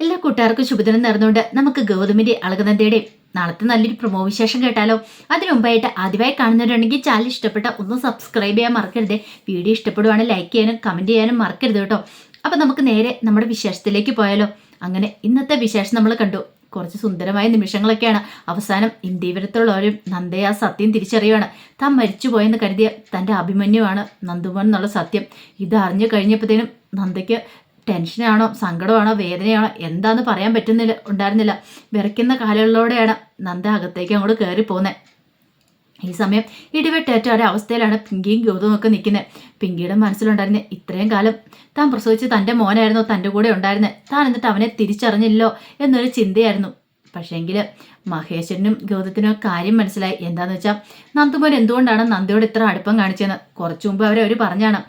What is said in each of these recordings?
എല്ലാ കൂട്ടുകാർക്കും ശുഭദിനം നേർന്നുകൊണ്ട് നമുക്ക് ഗൗതമിന്റെ അളകനന്ദയുടെ നാളത്തെ നല്ലൊരു പ്രൊമോ വിശേഷം കേട്ടാലോ? അതിനു മുമ്പായിട്ട് ആദ്യമായി കാണുന്നവരുണ്ടെങ്കിൽ ചാനൽ ഇഷ്ടപ്പെട്ട ഒന്ന് സബ്സ്ക്രൈബ് ചെയ്യാൻ മറക്കരുത്. വീഡിയോ ഇഷ്ടപ്പെടുവാണെങ്കിൽ ലൈക്ക് ചെയ്യാനും കമന്റ് ചെയ്യാനും മറക്കരുത് കേട്ടോ. അപ്പൊ നമുക്ക് നേരെ നമ്മുടെ വിശേഷത്തിലേക്ക് പോയാലോ? അങ്ങനെ ഇന്നത്തെ വിശേഷം നമ്മൾ കണ്ടു. കുറച്ച് സുന്ദരമായ നിമിഷങ്ങളൊക്കെയാണ്. അവസാനം ഇന്ത്യവരത്തുള്ളവരും നന്ദയെ സത്യം തിരിച്ചറിയുവാണ്. താൻ മരിച്ചുപോയെന്ന് കരുതിയ തന്റെ അഭിമന്യുവാണ് നന്ദുമോൻ എന്നുള്ള സത്യം. ഇത് അറിഞ്ഞു കഴിഞ്ഞപ്പോഴത്തേനും നന്ദയ്ക്ക് ടെൻഷനാണോ സങ്കടമാണോ വേദനയാണോ എന്താന്ന് പറയാൻ പറ്റുന്നില്ല ഉണ്ടായിരുന്നില്ല. വിറയ്ക്കുന്ന കാലുകളിലൂടെയാണ് നന്ദ അകത്തേക്ക് അങ്ങോട്ട് കയറി പോകുന്നത് ഈ സമയം ഇടിവെട്ടേറ്റ അവസ്ഥയിലാണ് പിങ്കിയും ഗൗതവും ഒക്കെ നിൽക്കുന്നത് പിങ്കിയുടെ മനസ്സിലുണ്ടായിരുന്നത് ഇത്രയും കാലം താൻ പ്രസവിച്ച് തന്റെ മോനായിരുന്നു തന്റെ കൂടെ ഉണ്ടായിരുന്നത് താൻ എന്നിട്ട് അവനെ തിരിച്ചറിഞ്ഞില്ലോ എന്നൊരു ചിന്തയായിരുന്നു. പക്ഷേങ്കിൽ മഹേശ്വരനും ഗൗതത്തിനും കാര്യം മനസ്സിലായി. എന്താണെന്ന് വെച്ചാൽ നന്ദുമോൻ എന്തുകൊണ്ടാണ് നന്ദിയോട് ഇത്ര അടുപ്പം കാണിച്ചതെന്ന്? കുറച്ചു മുമ്പ് അവരെ അവർ പറഞ്ഞാണ്.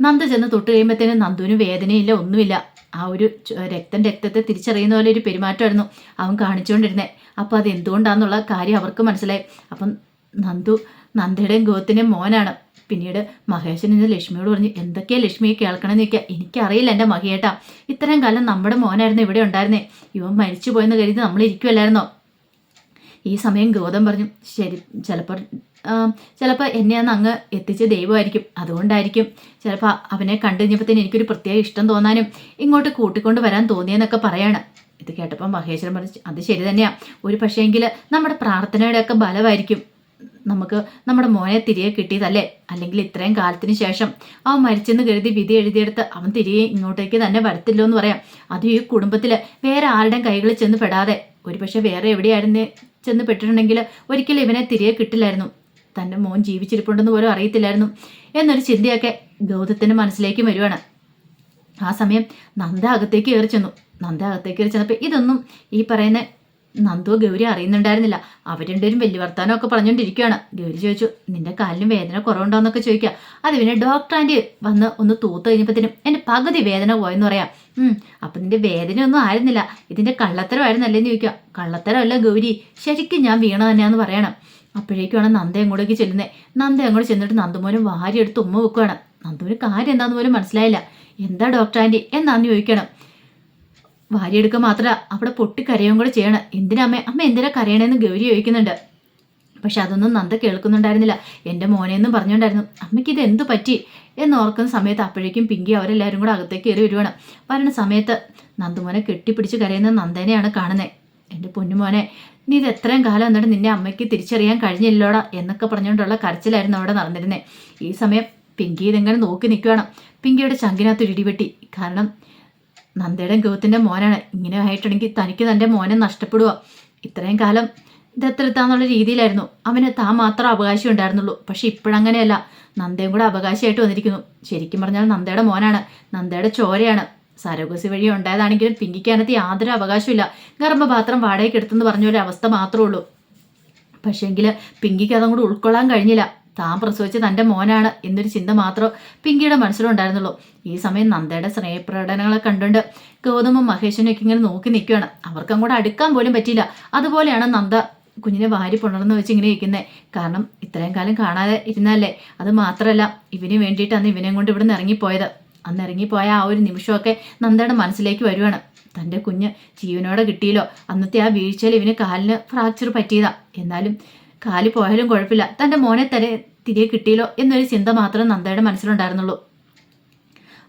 നന്ദ ചെന്ന് തൊട്ട് കഴിയുമ്പോഴത്തേനും നന്ദുവിന് വേദനയില്ല ഒന്നുമില്ല. ആ ഒരു രക്തം രക്തത്തെ തിരിച്ചറിയുന്ന പോലെ ഒരു പെരുമാറ്റമായിരുന്നു അവൻ കാണിച്ചുകൊണ്ടിരുന്നത് അപ്പോൾ അത് എന്തുകൊണ്ടാന്നുള്ള കാര്യം അവർക്ക് മനസ്സിലായി. അപ്പം നന്ദു നന്ദയുടെയും ഗോത്തിന്റെയും മോനാണ്. പിന്നീട് മഹേശൻ ഇന്ന് ലക്ഷ്മിയോട് പറഞ്ഞു എന്തൊക്കെയാ ലക്ഷ്മിയെ കേൾക്കണമെന്ന് ചോദിക്കുക എനിക്കറിയില്ല എന്റെ മഹിയേട്ടാ ഇത്രയും കാലം നമ്മുടെ മോനായിരുന്നു ഇവിടെ ഉണ്ടായിരുന്നേ. ഇവൻ മരിച്ചു പോയെന്ന് കരുതി നമ്മൾ ഇരിക്കുമല്ലായിരുന്നോ ഈ സമയം ഗൗതം പറഞ്ഞു ശരി ചിലപ്പോൾ ചിലപ്പോൾ എന്നെ അന്ന് അങ്ങ് എത്തിച്ച ദൈവമായിരിക്കും. അതുകൊണ്ടായിരിക്കും ചിലപ്പോൾ അവനെ കണ്ടു തന്നെ എനിക്കൊരു പ്രത്യേക ഇഷ്ടം തോന്നാനും ഇങ്ങോട്ട് കൂട്ടിക്കൊണ്ട് വരാൻ തോന്നിയെന്നൊക്കെ പറയാണ്. ഇത് കേട്ടപ്പോൾ മഹേശ്വരൻ പറഞ്ഞു അത് ശരി തന്നെയാണ് ഒരു പക്ഷേങ്കിൽ നമ്മുടെ പ്രാർത്ഥനയുടെയൊക്കെ ബലമായിരിക്കും നമുക്ക് നമ്മുടെ മോനെ തിരികെ കിട്ടിയതല്ലേ? അല്ലെങ്കിൽ ഇത്രയും കാലത്തിന് ശേഷം അവൻ മരിച്ചെന്ന് കരുതി വിധി എഴുതിയെടുത്ത് അവൻ തിരികെ ഇങ്ങോട്ടേക്ക് തന്നെ വരത്തില്ലോ എന്ന് പറയാം. അത് ഈ കുടുംബത്തിൽ വേറെ ആരുടെയും കൈകളിൽ ചെന്ന് പെടാതെ. ഒരു പക്ഷേ വേറെ എവിടെയായിരുന്നു ചെന്ന് പെട്ടിട്ടുണ്ടെങ്കിൽ ഒരിക്കലും ഇവനെ തിരികെ കിട്ടില്ലായിരുന്നു. തന്റെ മോൻ ജീവിച്ചിരിപ്പുണ്ടെന്ന് പോലും അറിയത്തില്ലായിരുന്നു. എന്നൊരു ചിന്തയൊക്കെ ഗൗതത്തിന്റെ മനസ്സിലേക്ക് വരുവാണ്. ആ സമയം നന്ദ അകത്തേക്ക് കയറി ചെന്നു. നന്ദ അകത്തേക്ക് കയറി ചെന്നപ്പോൾ ഇതൊന്നും ഈ പറയുന്ന നന്ദു ഗൗരി അറിയുന്നുണ്ടായിരുന്നില്ല. അവർ രണ്ടുപേരും വലിയ വർത്താനമൊക്കെ പറഞ്ഞുകൊണ്ടിരിക്കുകയാണ് ഗൗരി ചോദിച്ചു നിന്റെ കാലിന് വേദന കുറവുണ്ടോന്നൊക്കെ ചോദിക്കുക അത് പിന്നെ ഡോക്ടർ ആന്റി വന്ന് ഒന്ന് തൂത്ത് കഴിഞ്ഞപ്പോഴത്തേനും എന്റെ പകുതി വേദന പോയെന്ന് പറയാം. അപ്പം നിന്റെ വേദനയൊന്നും ആയിരുന്നില്ല. ഇതിന്റെ കള്ളത്തരമായിരുന്നല്ലേന്ന് ചോദിക്കുക കള്ളത്തരമല്ല ഗൗരി ശരിക്കും ഞാൻ വീണ തന്നെയാന്ന് പറയണം. അപ്പോഴേക്കുമാണ് നന്ദ അങ്ങോട്ടേക്ക് ചെല്ലുന്നത് നന്ദ അങ്ങോട്ട് ചെന്നിട്ട് നന്ദുമോനും വാരിയെടുത്ത് ഉമ്മ വെക്കുകയാണ് നന്ദുവിന് കാര്യം എന്താണെന്ന് പോലും മനസ്സിലായില്ല. എന്താ ഡോക്ടർ ആന്റി? എന്നാന്ന് ചോദിക്കണം. വാരിയെടുക്കുക മാത്രമല്ല അവിടെ പൊട്ടി കരയുകയും കൂടെ ചെയ്യണം. എന്തിനാ അമ്മ? അമ്മ എന്തിനാ കരയണേന്ന് ഗൗരി ചോദിക്കുന്നുണ്ട്. പക്ഷെ അതൊന്നും നന്ദ കേൾക്കുന്നുണ്ടായിരുന്നില്ല. എന്റെ മോനെന്നും പറഞ്ഞുകൊണ്ടായിരുന്നു. അമ്മയ്ക്ക് ഇത് എന്ത് പറ്റി? എന്ന് ഓർക്കുന്ന സമയത്ത് അപ്പോഴേക്കും പിങ്കി അവരെല്ലാവരും കൂടെ അകത്തേക്ക് കയറി വരുവാണ്. വരുന്ന സമയത്ത് നന്ദുമോനെ കെട്ടിപ്പിടിച്ച് കരയുന്ന നന്ദനെയാണ് കാണുന്നത്. എന്റെ പൊന്നുമോനെ നീ ഇത് എത്രയും കാലം എന്നിട്ട് നിന്നെ അമ്മയ്ക്ക് തിരിച്ചറിയാൻ കഴിഞ്ഞില്ലോടാ എന്നൊക്കെ പറഞ്ഞുകൊണ്ടുള്ള കരച്ചിലായിരുന്നു അവിടെ നടന്നിരുന്നത്. ഈ സമയം പിങ്കി ഇതെങ്ങനെ നോക്കി നിൽക്കുകയാണ് പിങ്കിയുടെ ചങ്കിനകത്ത് ഇടിവെട്ടി കാരണം നന്ദയുടെ ഗൗത്തിന്റെ മോനാണ്. ഇങ്ങനെ ആയിട്ടുണ്ടെങ്കിൽ തനിക്ക് തന്റെ മോനെ നഷ്ടപ്പെടുക ഇത്രയും കാലം ദത്തെടുത്താന്നുള്ള രീതിയിലായിരുന്നു. അവന് താൻ മാത്രം അവകാശം ഉണ്ടായിരുന്നുള്ളൂ. പക്ഷെ ഇപ്പോഴങ്ങനെയല്ല. നന്ദയും കൂടെ അവകാശമായിട്ട് വന്നിരിക്കുന്നു. ശരിക്കും പറഞ്ഞാൽ നന്ദയുടെ മോനാണ്. നന്ദയുടെ ചോരയാണ്. സരോഗസി വഴി ഉണ്ടായതാണെങ്കിലും പിങ്കിക്കാനത്ത് യാതൊരു അവകാശമില്ല ഗർഭപാത്രം വാടകയ്ക്ക് എടുത്തെന്ന് പറഞ്ഞ ഒരു അവസ്ഥ മാത്രമേ ഉള്ളൂ. പക്ഷേങ്കിൽ പിങ്കിക്ക് കൂടെ ഉൾക്കൊള്ളാൻ കഴിഞ്ഞില്ല. താൻ പ്രസവിച്ച തന്റെ മോനാണ് എന്നൊരു ചിന്ത മാത്രം പിങ്കിയുടെ മനസ്സിലുണ്ടായിരുന്നുള്ളൂ. ഈ സമയം നന്ദയുടെ സ്നേഹപ്രകടനങ്ങളെ കണ്ടുകൊണ്ട് ഗൗതമും മഹേഷനും ഒക്കെ ഇങ്ങനെ നോക്കി നിൽക്കുകയാണ്. അവർക്ക് അങ്ങോട്ട് അടുക്കാൻ പോലും പറ്റിയില്ല. അതുപോലെയാണ് നന്ദ കുഞ്ഞിനെ വാരി പുണർന്ന് വെച്ച് ഇങ്ങനെ ഇരിക്കുന്നത് കാരണം ഇത്രയും കാലം കാണാതെ ഇരുന്നല്ലേ അത് മാത്രമല്ല ഇവന് വേണ്ടിയിട്ട് അന്ന് ഇവനെയും കൊണ്ട് നിന്ന് ഇറങ്ങിപ്പോയത്. അന്ന് ഇറങ്ങിപ്പോയ ആ ഒരു നിമിഷമൊക്കെ നന്ദയുടെ മനസ്സിലേക്ക് വരുവാണ്. തന്റെ കുഞ്ഞ് ജീവനോടെ കിട്ടിയല്ലോ. അന്നത്തെ ആ വീഴ്ചയിൽ ഇവന് കാലിന് ഫ്രാക്ചർ പറ്റിയതാ. എന്നാലും കാൽ പോയാലും കുഴപ്പമില്ല. തന്റെ മോനെ തരെ തിരികെ കിട്ടിയല്ലോ എന്നൊരു ചിന്ത മാത്രം നന്ദയുടെ മനസ്സിലുണ്ടായിരുന്നുള്ളൂ.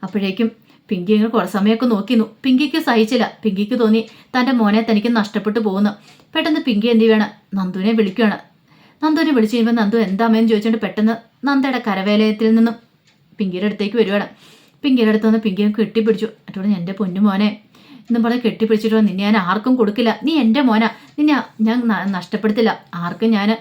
അപ്പോഴേക്കും പിങ്കി ഇങ്ങനെ കുറേ സമയമൊക്കെ നോക്കിന്നു പിങ്കിക്ക് സഹിച്ചില്ല. പിങ്കിക്ക് തോന്നി തന്റെ മോനെ തനിക്ക് നഷ്ടപ്പെട്ടു പോകുന്നു. പെട്ടെന്ന് പിങ്കി എന്ത് ചെയ്യണം? നന്ദുവിനെ വിളിക്കുകയാണ് നന്ദുവിനെ വിളിച്ചു കഴിയുമ്പോൾ നന്ദു എന്താമേന്ന് ചോദിച്ചുകൊണ്ട് പെട്ടെന്ന് നന്ദയുടെ കരവേലയത്തിൽ നിന്നും പിങ്കിയുടെ അടുത്തേക്ക് വരുവാണ്. പിങ്കിയുടെ അടുത്ത് വന്ന് പിങ്കിയെ കെട്ടിപ്പിടിച്ചു. എന്നിട്ട് എന്റെ പൊന്നു മോനെ എന്നും പറഞ്ഞ് കെട്ടിപ്പിടിച്ചിട്ട് നിന്നെ ഞാൻ ആർക്കും കൊടുക്കില്ല. നീ എന്റെ മോനാ. നിന്നെ ഞാൻ നഷ്ടപ്പെടുത്തില്ല. ആർക്കും ഞാൻ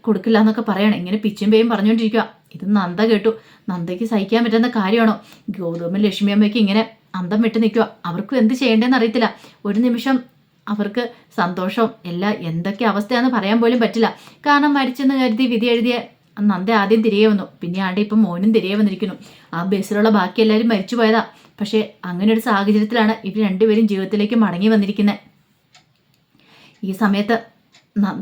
കൊടുക്കില്ല എന്നൊക്കെ പറയണം. ഇങ്ങനെ പിച്ചും പേയും പറഞ്ഞുകൊണ്ടിരിക്കുക ഇത് നന്ദ കേട്ടു. നന്ദയ്ക്ക് സഹിക്കാൻ പറ്റുന്ന കാര്യമാണോ? ഗൗതമ ലക്ഷ്മി അമ്മയ്ക്ക് ഇങ്ങനെ അന്തം വിട്ട് നിൽക്കുക അവർക്കും എന്ത് ചെയ്യേണ്ടതെന്ന് അറിയത്തില്ല. ഒരു നിമിഷം അവർക്ക് സന്തോഷം. എല്ലാം എന്തൊക്കെ അവസ്ഥയാണെന്ന് പറയാൻ പോലും പറ്റില്ല. കാരണം മരിച്ചെന്ന് കരുതി വിധി എഴുതിയ നന്ദ ആദ്യം തിരികെ വന്നു. പിന്നെ ആണ്ട് ഇപ്പം മോനും തിരികെ വന്നിരിക്കുന്നു. ആ ബസ്സിലുള്ള ബാക്കി എല്ലാവരും മരിച്ചു പോയതാ. പക്ഷേ അങ്ങനെ ഒരു സാഹചര്യത്തിലാണ് ഇവർ രണ്ടുപേരും ജീവിതത്തിലേക്ക് മടങ്ങി വന്നിരിക്കുന്നത് ഈ സമയത്ത്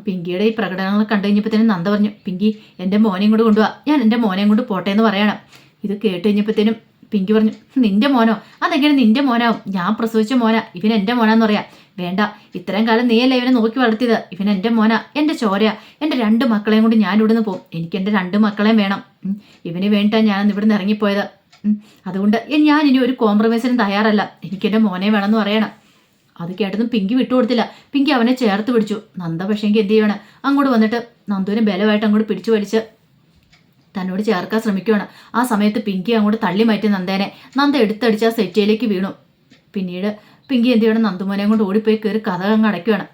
പിങ്കിയുടെ ഈ പ്രകടനങ്ങൾ കണ്ടു കഴിഞ്ഞപ്പോൾ തന്നെ നന്ദ പറഞ്ഞു പിങ്കി എന്റെ മോനെയും കൂടെ കൊണ്ടുപോവാ ഞാൻ എന്റെ മോനെയും കൊണ്ട് പോട്ടെ എന്ന് പറയണം. ഇത് കേട്ട് കഴിഞ്ഞപ്പോഴത്തേനും പിങ്കി പറഞ്ഞു നിന്റെ മോനോ? അതെങ്ങനെ നിന്റെ മോനാവും? ഞാൻ പ്രസവിച്ച മോനാ. ഇവൻ എന്റെ മോനാന്ന് പറയാം. വേണ്ട ഇത്രയും കാലം നീയല്ലേ ഇവനെ നോക്കി വളർത്തിയത്? ഇവൻ എന്റെ മോനാ എന്റെ ചോരയാ. എന്റെ രണ്ട് മക്കളെയും കൊണ്ട് ഞാൻ ഇവിടുന്ന് പോകും എനിക്ക് എന്റെ രണ്ട് മക്കളെയും വേണം. ഇവന് വേണ്ടിയിട്ടാണ് ഞാൻ ഇവിടുന്ന് ഇറങ്ങിപ്പോയത്. അതുകൊണ്ട് ഞാൻ ഇനി ഒരു കോംപ്രമൈസിനും തയ്യാറല്ല. എനിക്ക് എന്റെ മോനെ വേണമെന്ന് പറയണം. അത് കേട്ടതും പിങ്കി വിട്ടുകൊടുത്തില്ല പിങ്കി അവനെ ചേർത്ത് പിടിച്ചു. നന്ദ പക്ഷേങ്കിൽ എന്ത് ചെയ്യണം? അങ്ങോട്ട് വന്നിട്ട് നന്ദുവിനെ ബലമായിട്ട് അങ്ങോട്ട് പിടിച്ചു വലിച്ച് തന്നോട് ചേർക്കാൻ ശ്രമിക്കുകയാണ് ആ സമയത്ത് പിങ്കി അങ്ങോട്ട് തള്ളി മാറ്റി നന്ദേനെ. നന്ദ എടുത്തടിച്ച് ആ സെറ്റിയിലേക്ക് വീണു. പിന്നീട് പിങ്കി എന്ത് ചെയ്യണം? നന്ദുമോനെയും കൊണ്ട് ഓടിപ്പോയി കയറി കഥ അങ്ങ് അടയ്ക്കുകയാണ്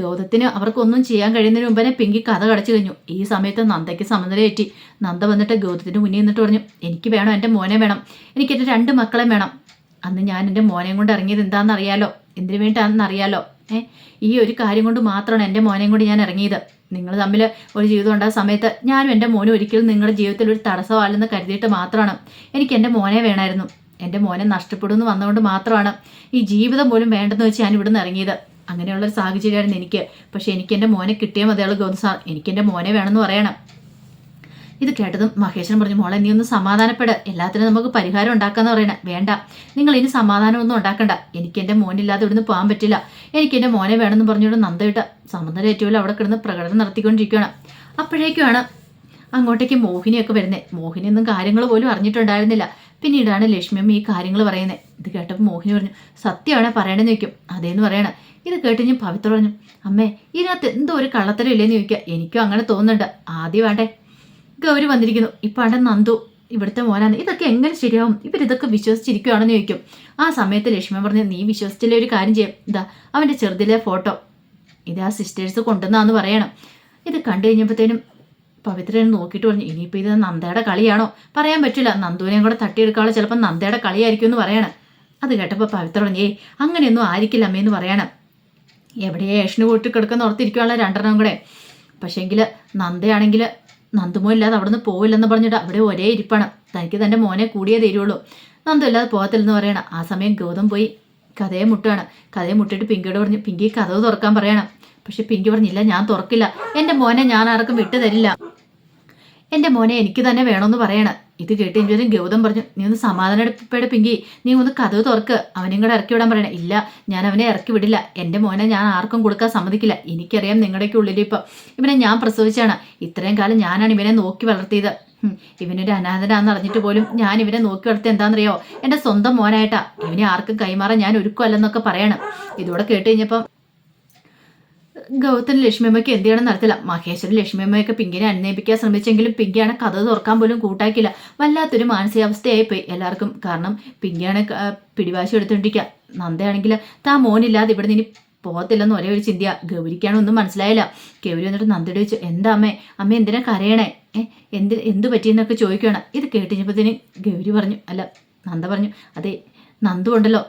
ഗൗതത്തിന് അവർക്കൊന്നും ചെയ്യാൻ കഴിയുന്നതിന് മുമ്പേ പിങ്കി കഥ കടച്ചു കഴിഞ്ഞു. ഈ സമയത്ത് നന്ദയ്ക്ക് സമനിലയേറ്റി നന്ദ വന്നിട്ട് ഗൗതത്തിന്റെ മുന്നിൽ നിന്നിട്ട് പറഞ്ഞു എനിക്ക് വേണം എന്റെ മോനെ വേണം. എനിക്ക് എന്റെ രണ്ട് മക്കളെ വേണം. അന്ന് ഞാൻ എന്റെ മോനെയും കൊണ്ട് ഇറങ്ങിയത് എന്താണെന്ന് അറിയാലോ എന്തിനു വേണ്ടിയിട്ടാണെന്നറിയാലോ? ഏ ഈ ഒരു കാര്യം കൊണ്ട് മാത്രമാണ് എന്റെ മോനെയും കൂടി ഞാൻ ഇറങ്ങിയത്. നിങ്ങൾ തമ്മിൽ ഒരു ജീവിതം ഉണ്ടായ സമയത്ത് ഞാനും എന്റെ മോനും ഒരിക്കലും നിങ്ങളുടെ ജീവിതത്തിൽ ഒരു തടസ്സമല്ലെന്ന് കരുതിയിട്ട് മാത്രമാണ്. എനിക്ക് എന്റെ മോനെ വേണമായിരുന്നു. എന്റെ മോനെ നഷ്ടപ്പെടുമെന്ന് വന്നതുകൊണ്ട് മാത്രമാണ് ഈ ജീവിതം പോലും വേണ്ടെന്ന് വെച്ച് ഞാൻ ഇവിടുന്ന് ഇറങ്ങിയത്. അങ്ങനെയുള്ളൊരു സാഹചര്യമായിരുന്നു എനിക്ക്. പക്ഷേ എനിക്ക് എന്റെ മോനെ കിട്ടിയാൽ മതിയുള്ള ഗൗതം സാർ. എനിക്ക് എന്റെ മോനെ വേണമെന്ന് പറയണം. ഇത് കേട്ടതും മഹേശൻ പറഞ്ഞു മോളെ നീ ഒന്ന് സമാധാനപ്പെട്. എല്ലാത്തിനും നമുക്ക് പരിഹാരം ഉണ്ടാക്കാന്ന് പറയണ. വേണ്ട. നിങ്ങൾ ഇനി സമാധാനമൊന്നും ഉണ്ടാക്കണ്ട. എനിക്ക് എന്റെ മോനില്ലാതെ ഇവിടുന്ന് പോകാൻ പറ്റില്ല. എനിക്ക് എന്റെ മോനെ വേണമെന്ന് പറഞ്ഞുകൊണ്ട് നന്ദയിട്ട് ഏറ്റവും അവിടെ കിടന്ന് പ്രകടനം നടത്തിക്കൊണ്ടിരിക്കുകയാണ്. അപ്പോഴേക്കുമാണ് അങ്ങോട്ടേക്ക് മോഹിനിയൊക്കെ വരുന്നത് മോഹിനിയൊന്നും കാര്യങ്ങൾ പോലും അറിഞ്ഞിട്ടുണ്ടായിരുന്നില്ല. പിന്നീടാണ് ലക്ഷ്മിയമ്മ ഈ കാര്യങ്ങൾ പറയുന്നത് ഇത് കേട്ടപ്പോൾ മോഹിനി പറഞ്ഞു സത്യമാണ് പറയണമെന്ന് ചോദിക്കും. അതേന്ന് പറയണം. ഇത് കേട്ട് ഞാൻ പവിത്ര പറഞ്ഞു അമ്മേ ഇതിനകത്ത് എന്തോ ഒരു കള്ളത്തരം ഇല്ലേന്ന് ചോദിക്കുക. എനിക്കും അങ്ങനെ തോന്നുന്നുണ്ട്. ആദ്യം വേണ്ടേ? ഗൗരി വന്നിരിക്കുന്നു. ഇപ്പാണ്ട് നന്ദു ഇവിടുത്തെ മോനാണ്. ഇതൊക്കെ എങ്ങനെ ശരിയാവും? ഇവരിതൊക്കെ വിശ്വസിച്ചിരിക്കുകയാണെന്ന് ചോദിക്കും. ആ സമയത്ത് ലക്ഷ്മി പറഞ്ഞു നീ വിശ്വസിച്ചില്ലേ ഒരു കാര്യം ചെയ്യും ഇതാ അവന്റെ ചെറുതിലെ ഫോട്ടോ. ഇത് ആ സിസ്റ്റേഴ്സ് കൊണ്ടുവന്നാന്ന് പറയണം. ഇത് കണ്ടു കഴിഞ്ഞപ്പോഴത്തേനും പവിത്രനെ നോക്കിയിട്ട് പറഞ്ഞു ഇനിയിപ്പോൾ ഇത് നന്ദയുടെ കളിയാണോ? പറയാൻ പറ്റില്ല. നന്ദുവിനെയും കൂടെ തട്ടിയെടുക്കാനുള്ള ചിലപ്പോൾ നന്ദയുടെ കളിയായിരിക്കും എന്ന് പറയണം. അത് കേട്ടപ്പോൾ പവിത്ര പറഞ്ഞു ഏയ് അങ്ങനെയൊന്നും ആയിരിക്കില്ല അമ്മയെന്ന് പറയണം. എവിടെയാണ് ഏഷന് കൂട്ടി കിടക്കുന്ന ഓർത്തിരിക്കുകയുള്ള രണ്ടെണ്ണം കൂടെ. പക്ഷേങ്കിൽ നന്ദയാണെങ്കിൽ നന്ദുമോ ഇല്ലാതെ അവിടെ നിന്ന് പോവില്ലെന്ന് പറഞ്ഞിട്ട് അവിടെ ഒരേ ഇരിപ്പാണ്. തനിക്ക് തന്റെ മോനെ കൂടിയേ തീരുള്ളൂ. നന്ദു ഇല്ലാതെ പോകത്തില്ലെന്ന് പറയണം. ആ സമയം ഗൗതം പോയി കഥയെ മുട്ടുകയാണ് കഥയെ മുട്ടിട്ട് പിങ്കിയോട് പറഞ്ഞു പിങ്കി കഥ തുറക്കാൻ പറയണം. പക്ഷെ പിങ്കി പറഞ്ഞില്ല ഞാൻ തുറക്കില്ല. എന്റെ മോനെ ഞാൻ ആർക്കും വിട്ടു തരില്ല. എന്റെ മോനെ എനിക്ക് തന്നെ വേണമെന്ന് പറയണം. ഇത് കേട്ട് കഴിഞ്ഞാലും ഗൗതം പറഞ്ഞു നീ ഒന്ന് സമാധാനപ്പെട് പിങ്കി നീ ഒന്ന് കഥവ് തുറക്ക് അവനെയും കൂടെ ഇറക്കി വിടാൻ പറയണേ. ഇല്ല ഞാൻ അവനെ ഇറക്കി വിടില്ല എന്റെ മോനെ ഞാൻ ആർക്കും കൊടുക്കാൻ സമ്മതിക്കില്ല എനിക്കറിയാം നിങ്ങളുടെയൊക്കെ ഉള്ളിൽ ഇപ്പം. ഇവനെ ഞാൻ പ്രസവിച്ചാണ് ഇത്രയും കാലം ഞാനാണ് ഇവനെ നോക്കി വളർത്തിയത്. ഇവനൊരു അനാഥനാന്ന് അറിഞ്ഞിട്ട് പോലും ഞാൻ ഇവനെ നോക്കി വളർത്തി എന്താണെന്നറിയോ? എന്റെ സ്വന്തം മോനായിട്ടാ ഇവനെ ആർക്കും കൈമാറാൻ ഞാൻ ഒരുക്കുമല്ലെന്നൊക്കെ പറയണം. ഇതോടെ കേട്ട് കഴിഞ്ഞപ്പം ഗൗതം ലക്ഷ്മിയമ്മയ്ക്ക് എന്ത് ചെയ്യണം നടത്തില്ല മഹേശ്വരൻ ലക്ഷ്മിയമ്മയൊക്കെ പിങ്കിനെ അന്വേപിക്കാൻ ശ്രമിച്ചെങ്കിലും പിങ്കിയാണ് കഥ തുറക്കാൻ പോലും കൂട്ടാക്കില്ല വല്ലാത്തൊരു മാനസികാവസ്ഥയായി പോയി എല്ലാവർക്കും. കാരണം പിങ്കിയാണ് പിടിവാശി എടുത്തുകൊണ്ടിരിക്കുക. നന്ദയാണെങ്കിൽ താ മോനില്ലാതെ ഇവിടെ നിന്ന് പോകത്തില്ലെന്ന് ഒരേ ഒരു ചിന്തയാ. ഗൗരിക്കാണ് ഒന്നും മനസ്സിലായില്ല. ഗൗരി വന്നിട്ട് നന്ദിയുടെ ചോദിച്ചു എന്താ അമ്മേ? അമ്മ എന്തിനാ കരയണേ? എന്ത് എന്ത് പറ്റിയെന്നൊക്കെ ചോദിക്കുകയാണ് ഇത് കേട്ടിഞ്ഞപ്പോഴത്തേന് ഗൗരി പറഞ്ഞു അല്ല നന്ദ പറഞ്ഞു അതെ നന്ദു ഉണ്ടല്ലോ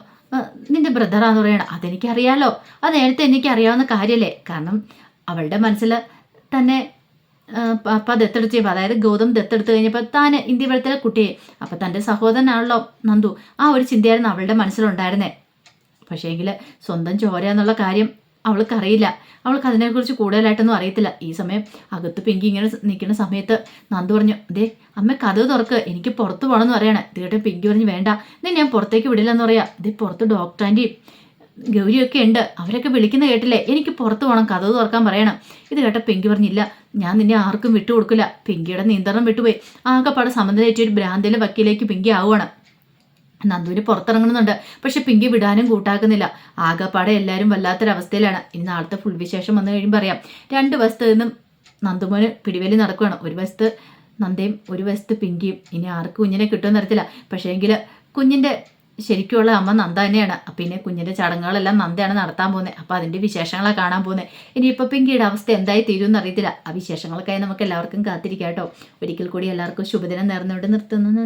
നിന്റെ ബ്രദറാന്ന് പറയണം അതെനിക്കറിയാലോ. അത് നേരത്തെ എനിക്കറിയാവുന്ന കാര്യമല്ലേ കാരണം അവളുടെ മനസ്സിൽ തന്നെ അപ്പം ദത്തെടുത്ത് ചെയ്യുമ്പോൾ അതായത് ഗൗതം ദത്തെടുത്ത് കഴിഞ്ഞപ്പോൾ താൻ ഇന്ത്യ വെളുത്തിലെ കുട്ടിയെ അപ്പം തന്റെ സഹോദരനാണല്ലോ നന്ദു ആ ഒരു ചിന്തയായിരുന്നു അവളുടെ മനസ്സിലുണ്ടായിരുന്നേ. പക്ഷേങ്കിൽ സ്വന്തം ചോര എന്നുള്ള കാര്യം അവൾക്കറിയില്ല. അവൾക്ക് അതിനെക്കുറിച്ച് കൂടുതലായിട്ടൊന്നും അറിയത്തില്ല. ഈ സമയം അകത്ത് പിങ്കി ഇങ്ങനെ നിൽക്കുന്ന സമയത്ത് നന്ദു പറഞ്ഞു ദേ അമ്മ കഥ തുറക്ക്. എനിക്ക് പുറത്ത് പോകണമെന്ന് പറയണേ. തീർട്ടും പിങ്കി പറഞ്ഞു വേണ്ട. നീ ഞാൻ പുറത്തേക്ക് വിടില്ലെന്ന് പറയാ. ഇത് പുറത്ത് ഡോക്ടർ ആന്റിയും ഗൗരിയൊക്കെ ഉണ്ട്. അവരൊക്കെ വിളിക്കുന്ന കേട്ടില്ലേ? എനിക്ക് പുറത്ത് പോകണം കഥ തുറക്കാൻ പറയണം. ഇത് കേട്ട പിങ്കി പറഞ്ഞില്ല ഞാൻ നിന്നെ ആർക്കും വിട്ടുകൊടുക്കില്ല. പിങ്കിയുടെ നിയന്ത്രണം വിട്ടുപോയി. ആകെപ്പാട് സമനിലേറ്റ് ഒരു ഭ്രാന്തിലെ വക്കീലേക്ക് പിങ്കി ആവുകയാണ്. നന്ദുവിന് പുറത്തിറങ്ങുന്നുണ്ട് പക്ഷെ പിങ്കി വിടാനും കൂട്ടാക്കുന്നില്ല. ആകെപ്പാടെ എല്ലാവരും വല്ലാത്തൊരവസ്ഥയിലാണ്. ഇനി നാളത്തെ ഫുൾ വിശേഷം വന്നു കഴിയുമ്പോൾ അറിയാം. രണ്ട് വശത്ത് നിന്നും നന്ദുമോന് പിടിവലി നടക്കുകയാണ്. ഒരു വശത്ത് നന്ദയും ഒരു വശത്ത് പിങ്കിയും. ഇനി ആർക്ക് കുഞ്ഞിനെ കിട്ടുമെന്ന് അറിയത്തില്ല. പക്ഷേ എങ്കിൽ കുഞ്ഞിന്റെ ശരിക്കുള്ള അമ്മ നന്ദ തന്നെയാണ്. പിന്നെ കുഞ്ഞിന്റെ ചടങ്ങുകളെല്ലാം നന്ദയാണ് നടത്താൻ പോകുന്നത് അപ്പോൾ അതിന്റെ വിശേഷങ്ങളാണ് കാണാൻ പോകുന്നത് ഇനിയിപ്പോൾ പിങ്കിയുടെ അവസ്ഥ എന്തായി തീരുമെന്ന് അറിയത്തില്ല. ആ വിശേഷങ്ങൾക്കായി നമുക്ക് എല്ലാവർക്കും കാത്തിരിക്കാം കേട്ടോ. ഒരിക്കൽ കൂടി എല്ലാവർക്കും ശുഭദിനം നേർന്നുകൊണ്ട് നിർത്തുന്നു.